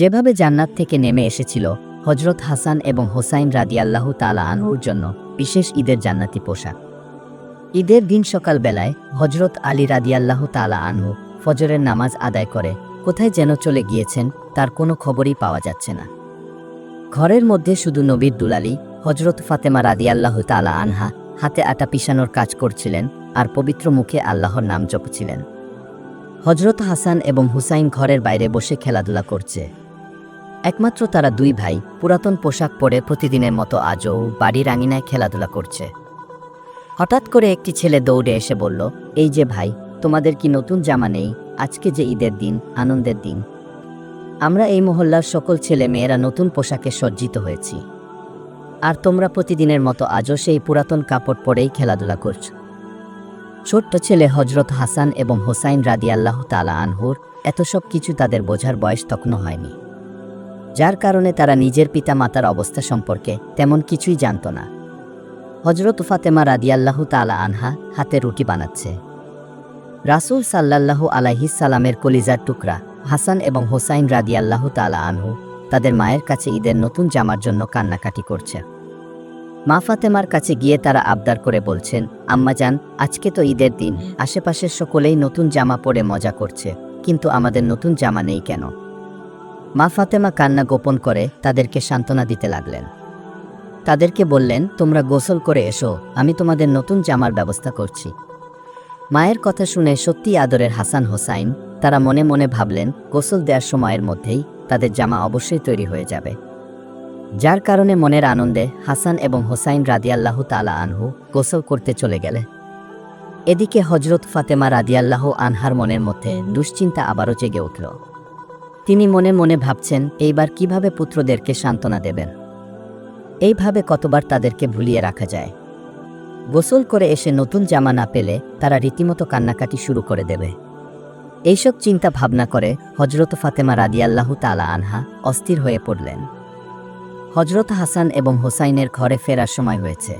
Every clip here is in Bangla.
যেভাবে জান্নাত থেকে নেমে এসেছিল হজরত হাসান এবং হোসাইন রাদিয়াল্লাহ তালা আনহুর জন্য বিশেষ ঈদের জান্নাতি পোশাক। ঈদের দিন সকালবেলায় হজরত আলী রাদিয়াল্লাহ তালা আনহু ফজরের নামাজ আদায় করে কোথায় যেন চলে গিয়েছেন, তার কোনো খবরই পাওয়া যাচ্ছে না। ঘরের মধ্যে শুধু নবীর দুলালি হজরত ফাতেমা রাদিয়াল্লাহ তালা আনহা হাতে আটা পিষানোর কাজ করছিলেন আর পবিত্র মুখে আল্লাহর নাম জপছিলেন। হজরত হাসান এবং হুসাইন ঘরের বাইরে বসে খেলাধুলা করছে। একমাত্র তারা দুই ভাই, পুরাতন পোশাক পরে প্রতিদিনের মতো আজও বাড়ির আঙিনায় খেলাধুলা করছে। হঠাৎ করে একটি ছেলে দৌড়ে এসে বলল, এই যে ভাই, তোমাদের কি নতুন জামা নেই? আজকে যে ঈদের দিন, আনন্দের দিন। আমরা এই মহল্লার সকল ছেলে মেয়েরা নতুন পোশাকে সজ্জিত হয়েছি। আর তোমরা প্রতিদিনের মতো আজও সেই পুরাতন কাপড় পরেই খেলাধুলা করছ। ছোট্ট ছেলে হজরত হাসান এবং হোসাইন রাদিয়াল্লাহ তালা আনহুর এত সব কিছু তাদের বোঝার বয়স তখনও হয়নি। যার কারণে তারা নিজের পিতা মাতার অবস্থা সম্পর্কে তেমন কিছুই জানত না। হজরত ফাতেমা রাদিয়াল্লাহ তালা আনহা হাতে রুটি বানাচ্ছে। রাসূল সাল্লাল্লাহু আলাইহিস সালামের কলিজার টুকরা হাসান এবং হোসাইন রাদিয়াল্লাহু তালা আনহু তাদের মায়ের কাছে ঈদের নতুন জামার জন্য কান্নাকাটি করছে। মা ফাতেমার কাছে গিয়ে তারা আবদার করে বলছেন, আম্মা যান, আজকে তো ঈদের দিন, আশেপাশের সকলেই নতুন জামা পরে মজা করছে, কিন্তু আমাদের নতুন জামা নেই কেন? মা ফাতেমা কান্না গোপন করে তাদেরকে সান্ত্বনা দিতে লাগলেন। তাদেরকে বললেন, তোমরা গোসল করে এসো, আমি তোমাদের নতুন জামার ব্যবস্থা করছি। মায়ের কথা শুনে সত্যি আদরের হাসান হোসাইন, তারা মনে মনে ভাবলেন, গোসল দেওয়ার সময়ের মধ্যেই তাদের জামা অবশ্যই তৈরি হয়ে যাবে। যার কারণে মনের আনন্দে হাসান এবং হোসাইন রাদিয়াল্লাহ তালা আনহু গোসল করতে চলে গেলে এদিকে হজরত ফাতেমা রাদিয়াল্লাহ আনহার মনের মধ্যে দুশ্চিন্তা আবারও জেগে উঠল। তিনি মনে মনে ভাবছেন, এইবার কীভাবে পুত্রদেরকে সান্ত্বনা দেবেন? এইভাবে কতবার তাদেরকে ভুলিয়ে রাখা যায়? গোসল করে এসে নতুন জামা না পেলে তারা রীতিমতো কান্নাকাটি শুরু করে দেবে। এইসব চিন্তা ভাবনা করে হজরত ফাতেমা রাদিয়াল্লাহ তালা আনহা অস্থির হয়ে পড়লেন। হজরত হাসান এবং হোসাইনের ঘরে ফেরার সময় হয়েছে।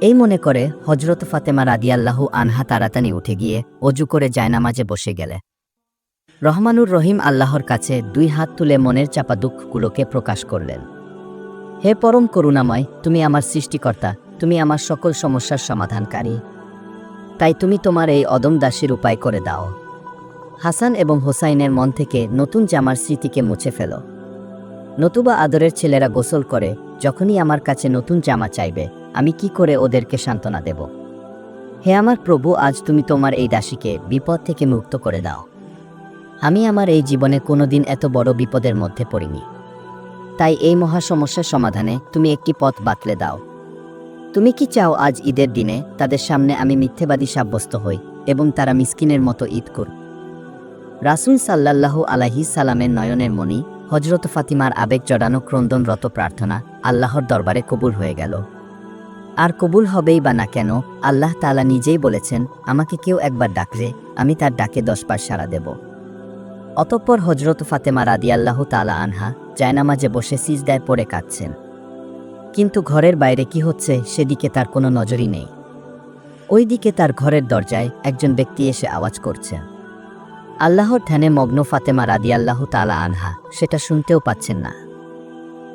এই মনে করে হজরত ফাতেমা রাদিয়াল্লাহু আনহা তাড়াতাড়ি উঠে গিয়ে অজু করে জায়নামাজে বসে গেলে। রহমানুর রহিম আল্লাহর কাছে দুই হাত তুলে মনের চাপা দুঃখগুলোকে প্রকাশ করলেন। হে পরম করুণাময়, তুমি আমার সৃষ্টিকর্তা, তুমি আমার সকল সমস্যার সমাধানকারী। তাই তুমি তোমার এই অদম দাসীর উপায় করে দাও। হাসান এবং হোসাইনের মন থেকে নতুন জামার স্মৃতিকে মুছে ফেলো। নতুবা আদরের ছেলেরা গোসল করে, যখনই আমার কাছে নতুন জামা চাইবে, আমি কি করে ওদেরকে সান্ত্বনা দেব? হে আমার প্রভু, আজ তুমি তোমার এই দাসীকে বিপদ থেকে মুক্ত করে দাও। আমি আমার এই জীবনে কোনোদিন এত বড় বিপদের মধ্যে পড়িনি। তাই এই মহা সমস্যার সমাধানে তুমি একটি পথ বাতলে দাও। তুমি কি চাও আজ ঈদের দিনে তাদের সামনে আমি মিথ্যেবাদী সাব্যস্ত হই এবং তারা মিসকিনের মতো ঈদ করুক? রাসুল সাল্লাল্লাহু আলাহি সালামের নয়নের মণি হজরত ফাতিমার আবেগ জড়ানো ক্রন্দনরত প্রার্থনা আল্লাহর দরবারে কবুল হয়ে গেল। আর কবুল হবেই বা না কেন, আল্লাহ তালা নিজেই বলেছেন, আমাকে কেউ একবার ডাকলে আমি তার ডাকে দশবার সাড়া দেব। অতঃপর হজরত ফাতেমা রাদিয়াল্লাহু তালা আনহা জায়নামাজে বসে সিজদায় পড়ে কাঁদছেন। কিন্তু ঘরের বাইরে কি হচ্ছে সেদিকে তার কোনো নজরই নেই। ওইদিকে তার ঘরের দরজায় একজন ব্যক্তি এসে আওয়াজ করছে। আল্লাহর ধ্যানে মগ্ন ফাতেমা রাদিয়াল্লাহু তালা আনহা সেটা শুনতেও পাচ্ছেন না।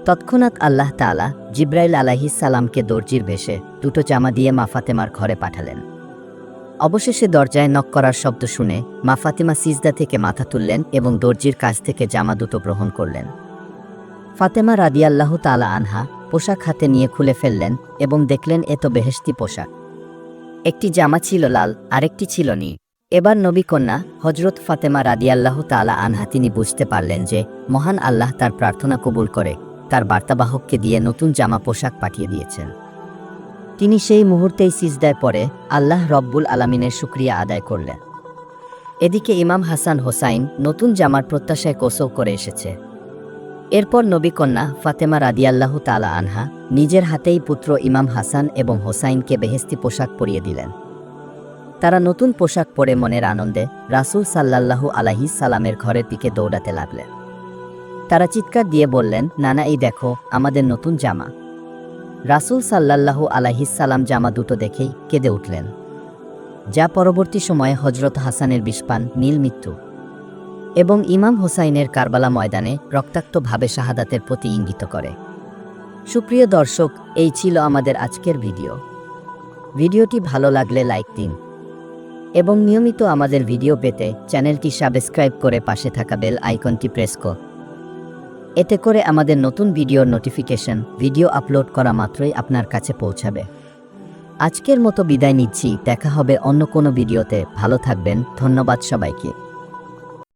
তৎক্ষণাৎ আল্লাহ তালা জিব্রাইল আলাহিস সালামকে দর্জির ভেসে দুটো জামা দিয়ে মা ফাতেমার ঘরে পাঠালেন। অবশেষে দরজায় নক করার শব্দ শুনে মা ফাতেমা সিজদা থেকে মাথা তুললেন এবং দর্জির কাছ থেকে জামা দুটো গ্রহণ করলেন। ফাতেমা রাদিয়াল্লাহু তালা আনহা পোশাক হাতে নিয়ে খুলে ফেললেন এবং দেখলেন এত বেহেশতি পোশাক। একটি জামা ছিল লাল, আরেকটি ছিল নীল। এবার নবী কন্যা হজরত ফাতেমা রাদিয়াল্লাহ তালা আনহা, তিনি বুঝতে পারলেন যে মহান আল্লাহ তার প্রার্থনা কবুল করে, তার বার্তাবাহককে দিয়ে নতুন জামা পোশাক পাঠিয়ে দিয়েছেন। তিনি সেই মুহূর্তেই সিজদায় পরে আল্লাহ রব্বুল আলামিনের শুক্রিয়া আদায় করলেন। এদিকে ইমাম হাসান হোসাইন নতুন জামার প্রত্যাশায় কোসৌ করে এসেছে। এরপর নবী কন্যা ফাতেমা রাদিয়াল্লাহ তালা আনহা নিজের হাতেই পুত্র ইমাম হাসান এবং হোসাইনকে বেহেস্তি পোশাক পরিয়ে দিলেন। তারা নতুন পোশাক পরে মনের আনন্দে রাসূল সাল্লাল্লাহু আলাহি সালামের ঘরের দিকে দৌড়াতে লাগলেন। তারা চিৎকার দিয়ে বললেন, নানা, এই দেখো, আমাদের নতুন জামা। রাসূল সাল্লাল্লাহু আলাহি সালাম জামা দুটো দেখেই কেঁদে উঠলেন। যা পরবর্তী সময়ে হজরত হাসানের বিষপান, নীল মৃত্যু এবং ইমাম হোসাইনের কারবালা ময়দানে রক্তাক্তভাবে শাহাদাতের প্রতি ইঙ্গিত করে। সুপ্রিয় দর্শক, এই ছিল আমাদের আজকের ভিডিও। ভিডিওটি ভালো লাগলে লাইক দিন এবং নিয়মিত আমাদের ভিডিও পেতে চ্যানেলটি সাবস্ক্রাইব করে পাশে থাকা বেল আইকনটি প্রেস কর। এতে করে আমাদের নতুন ভিডিওর নোটিফিকেশন, ভিডিও আপলোড করা মাত্রই আপনার কাছে পৌঁছাবে। আজকের মতো বিদায় নিচ্ছি, দেখা হবে অন্য কোনো ভিডিওতে। ভালো থাকবেন, ধন্যবাদ সবাইকে।